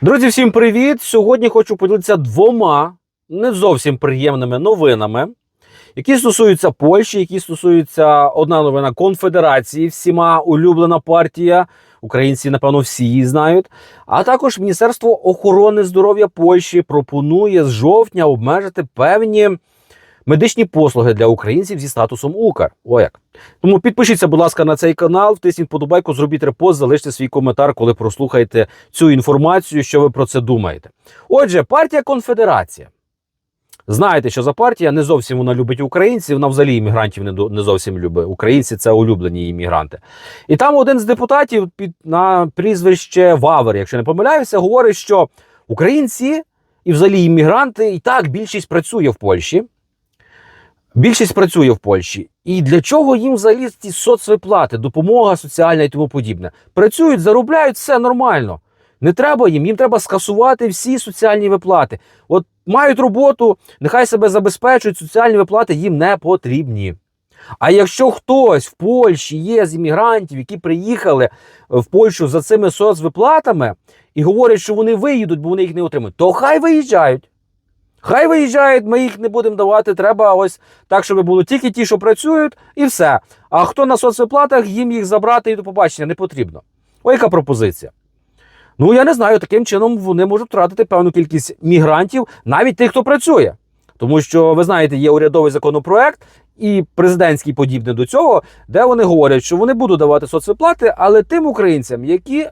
Друзі, всім привіт! Сьогодні хочу поділитися двома не зовсім приємними новинами, які стосуються Польщі, які стосуються одна новина Конфедерації, всіма улюблена партія. Українці, напевно, всі її знають. А також Міністерство охорони здоров'я Польщі пропонує з жовтня обмежити певні медичні послуги для українців зі статусом УКР. О як. Тому підпишіться, будь ласка, на цей канал, втисніть подобайку, зробіть репост, залиште свій коментар, коли прослухаєте цю інформацію, що ви про це думаєте. Отже, партія Конфедерація. Знаєте, що за партія не зовсім вона любить українців, вона взагалі іммігрантів не, до- не зовсім любить. Українці це улюблені іммігранти. І там один з депутатів під на прізвище Вавер, якщо не помиляюся, говорить, що українці і взагалі іммігранти і так більшість працює в Польщі. Більшість працює в Польщі. І для чого їм взагалі ці соцвиплати, допомога соціальна і тому подібне? Працюють, заробляють, все нормально. Не треба їм, їм треба скасувати всі соціальні виплати. От мають роботу, нехай себе забезпечують, соціальні виплати їм не потрібні. А якщо хтось в Польщі є з іммігрантів, які приїхали в Польщу за цими соцвиплатами і говорять, що вони виїдуть, бо вони їх не отримують, то хай виїжджають. Хай виїжджають, ми їх не будемо давати. Треба ось так, щоб було тільки ті, що працюють, і все. А хто на соцвиплатах, їм їх забрати і до побачення не потрібно. Ой, яка пропозиція. Ну, я не знаю, таким чином вони можуть втратити певну кількість мігрантів, навіть тих, хто працює. Тому що, ви знаєте, є урядовий законопроект і президентський подібний до цього, де вони говорять, що вони будуть давати соцвиплати, але тим українцям, які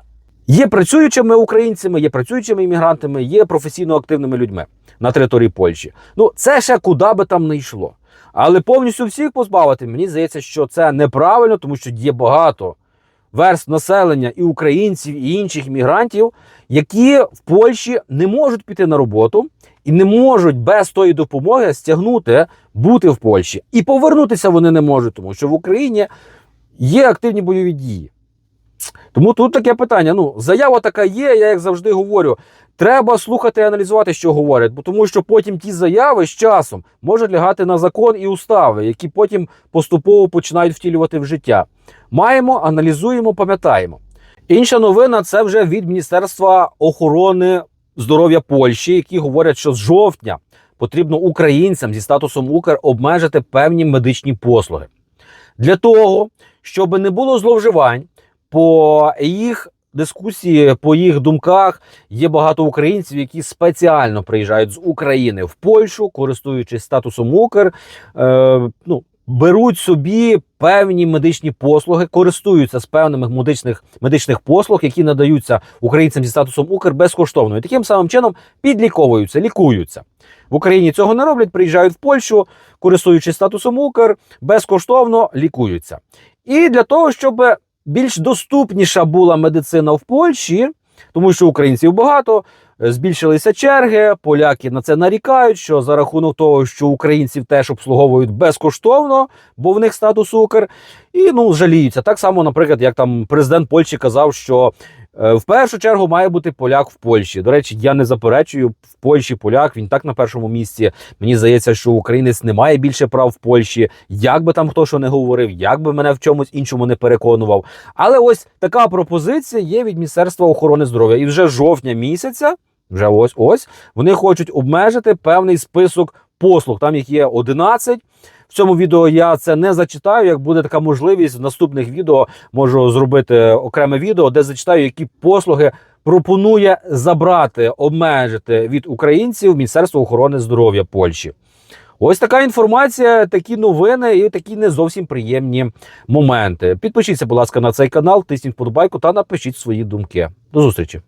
є працюючими українцями, є працюючими іммігрантами, є професійно активними людьми на території Польщі. Ну, це ще куди би там не йшло. Але повністю всіх позбавити, мені здається, що це неправильно, тому що є багато верств населення і українців, і інших іммігрантів, які в Польщі не можуть піти на роботу і не можуть без тої допомоги стягнути бути в Польщі. І повернутися вони не можуть, тому що в Україні є активні бойові дії. Тому тут таке питання. Ну, заява така є, я як завжди говорю. Треба слухати і аналізувати, що говорять, бо тому що потім ті заяви з часом можуть лягати на закон і устави, які потім поступово починають втілювати в життя. Маємо, аналізуємо, пам'ятаємо. Інша новина це вже від Міністерства охорони здоров'я Польщі, які говорять, що з жовтня потрібно українцям зі статусом Укр обмежити певні медичні послуги. Для того, щоб не було зловживань по їх дискусії, по їх думках, є багато українців, які спеціально приїжджають з України в Польщу, користуючись статусом Укр, е, ну, беруть собі певні медичні послуги, користуються з певними медичних, медичних послуг, які надаються українцям зі статусом Укр безкоштовно. І таким самим чином підліковуються, лікуються. В Україні цього не роблять, приїжджають в Польщу, користуючись статусом Укр, безкоштовно лікуються. І для того, щоб більш доступніша була медицина в Польщі, тому що українців багато, е, збільшилися черги. Поляки на це нарікають, що за рахунок того, що українців теж обслуговують безкоштовно, бо в них статус Укр, і ну жаліються. Так само, наприклад, як там президент Польщі казав, що в першу чергу має бути поляк в Польщі. До речі, я не заперечую в Польщі поляк. Він так на першому місці. Мені здається, що українець не має більше прав в Польщі. Як би там хто що не говорив, як би мене в чомусь іншому не переконував. Але ось така пропозиція є від Міністерства охорони здоров'я. І вже жовтня місяця, вже ось ось, вони хочуть обмежити певний список послуг. Там їх є 11. В цьому відео я це не зачитаю. Як буде така можливість, в наступних відео можу зробити окреме відео, де зачитаю, які послуги пропонує забрати, обмежити від українців Міністерство охорони здоров'я Польщі. Ось така інформація, такі новини і такі не зовсім приємні моменти. Підпишіться, будь ласка, на цей канал, тисніть вподобайку та напишіть свої думки. До зустрічі!